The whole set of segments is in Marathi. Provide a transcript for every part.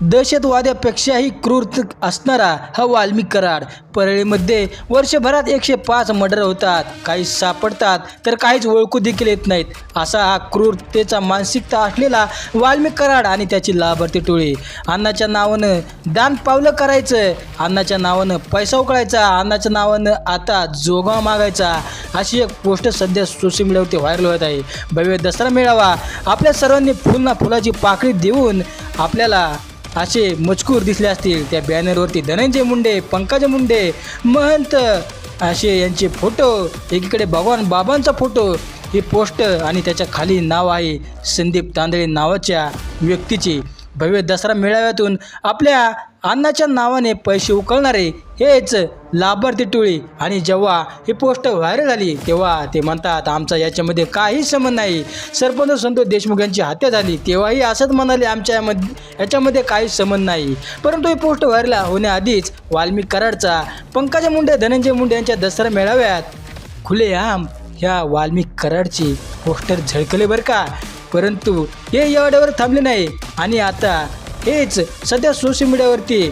दहशतवाद्यापेक्षाही क्रूर असणारा हा वाल्मिक कराड. परळीमध्ये वर्षभरात एकशे पाच मर्डर होतात. काही सापडतात तर काहीच ओळखू देखील येत नाहीत. असा हा क्रूरतेचा मानसिकता असलेला वाल्मिक कराड आणि त्याची लाभार्थी टोळी. अन्नाच्या नावानं दान पावलं करायचं अन्नाच्या नावानं पैसा उकळायचा अन्नाच्या नावानं आता जोगा मागायचा अशी एक गोष्ट सध्या सोशल मीडियावरती व्हायरल होत आहे. भव्य दसरा मेळावा आपल्या सर्वांनी फुलना फुलाची पाकळी देऊन आपल्याला असे मजकूर दिसले असतील. त्या बॅनरवरती धनंजय मुंडे पंकज मुंडे महंत असे यांचे फोटो. एकीकडे भगवान बाबांचा फोटो. हे पोस्ट आणि त्याच्याखाली नाव आहे संदीप तांदळे नावाच्या व्यक्तीचे. भव्य दसरा मेळाव्यातून आपल्या अन्नाच्या नावाने पैसे उकळणारे हेच लाभार्थी टोळी. आणि जेव्हा ही पोस्ट व्हायरल झाली तेव्हा ते म्हणतात आमचा याच्यामध्ये काही संबंध नाही. सरपंच संतोष देशमुख यांची हत्या झाली. तेव्हाही असंच म्हणाले आमच्या यामध्ये याच्यामध्ये काही संबंध नाही. परंतु ही पोस्ट व्हायरल होण्याआधीच वाल्मिक कराडचा पंकजा मुंडे धनंजय मुंडे यांच्या दसरा मेळाव्यात खुलेआम ह्या वाल्मिक कराडची पोस्टर झळकले बरं का? परंतु हे एवढ्यावर थांबले नाही. आणि आता हेच सध्या सोशल मीडियावरती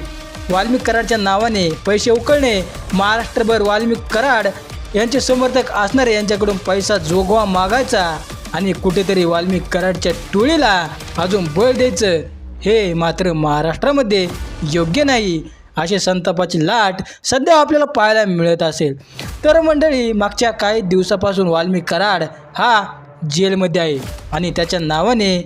वाल्मिक कराडच्या नावाने पैसे उकळणे महाराष्ट्रभर वाल्मिक कराड यांचे समर्थक असणारे यांच्याकडून पैसा जोगवा मागायचा आणि कुठेतरी वाल्मिक कराडच्या टोळीला अजून बळ द्यायचं हे मात्र महाराष्ट्रामध्ये योग्य नाही. असे संतापाची लाट सध्या आपल्याला पाहायला मिळत असेल. तर मंडळी मागच्या काही दिवसापासून वाल्मिक कराड हा जेलमध्ये आहे आणि त्याच्या नावाने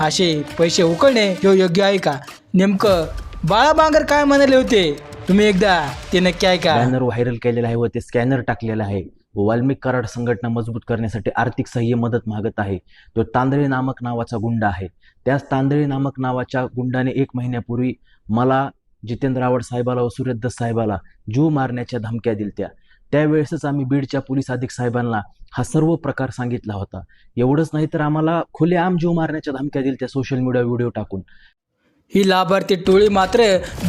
असे पैसे उकळणे हे योग्य आहे का? नेमकं बाळा बांगर काय म्हणाले होते? तुम्ही एकदा ते नक्की ऐका. बॅनर व्हायरल केलेला आहे व ते स्कॅनर टाकलेलं आहे. व वाल्मिक कराड संघटना मजबूत करण्यासाठी आर्थिक सहाय्य मदत मागत आहे. तो तांदळे नामक नावाचा गुंड आहे. त्याच तांदळे नामक नावाच्या गुंडाने एक महिन्यापूर्वी मला जितेंद्र आवड साहेबाला व सूर्यदत्त साहेबाला जीव मारण्याच्या धमक्या दिल्या त्यावेळेसच आम्ही बीडच्या पोलीस अधीक साहेबांना हा सर्व प्रकार सांगितला होता. एवढंच नाही तर आम्हाला खुलेआम जीव मारण्याच्या धमक्या दिलत्या सोशल मीडिया व्हिडिओ टाकून. ही लाभार्थी टोळी मात्र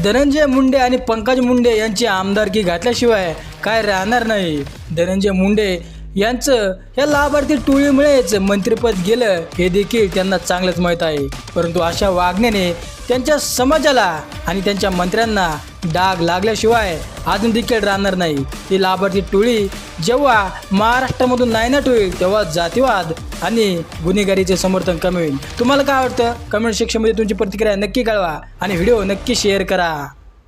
धनंजय मुंडे आणि पंकज मुंडे यांची आमदारकी घातल्याशिवाय काय राहणार नाही. धनंजय मुंडे यांचं या लाभार्थी टोळीमुळेच मंत्रिपद गेलं हे देखील त्यांना चांगलंच माहीत आहे. परंतु अशा वागण्याने त्यांच्या समाजाला आणि त्यांच्या मंत्र्यांना डाग लागल्याशिवाय अजून देखील राहणार नाही. ही लाभार्थी टोळी जेव्हा महाराष्ट्रामधून नायनाट होईल तेव्हा जातीवाद आणि गुन्हेगारीचे समर्थन कमी होईल. तुम्हाला काय वाटतं? कमेंट सेक्शनमध्ये तुमची प्रतिक्रिया नक्की कळवा आणि व्हिडिओ नक्की शेअर करा.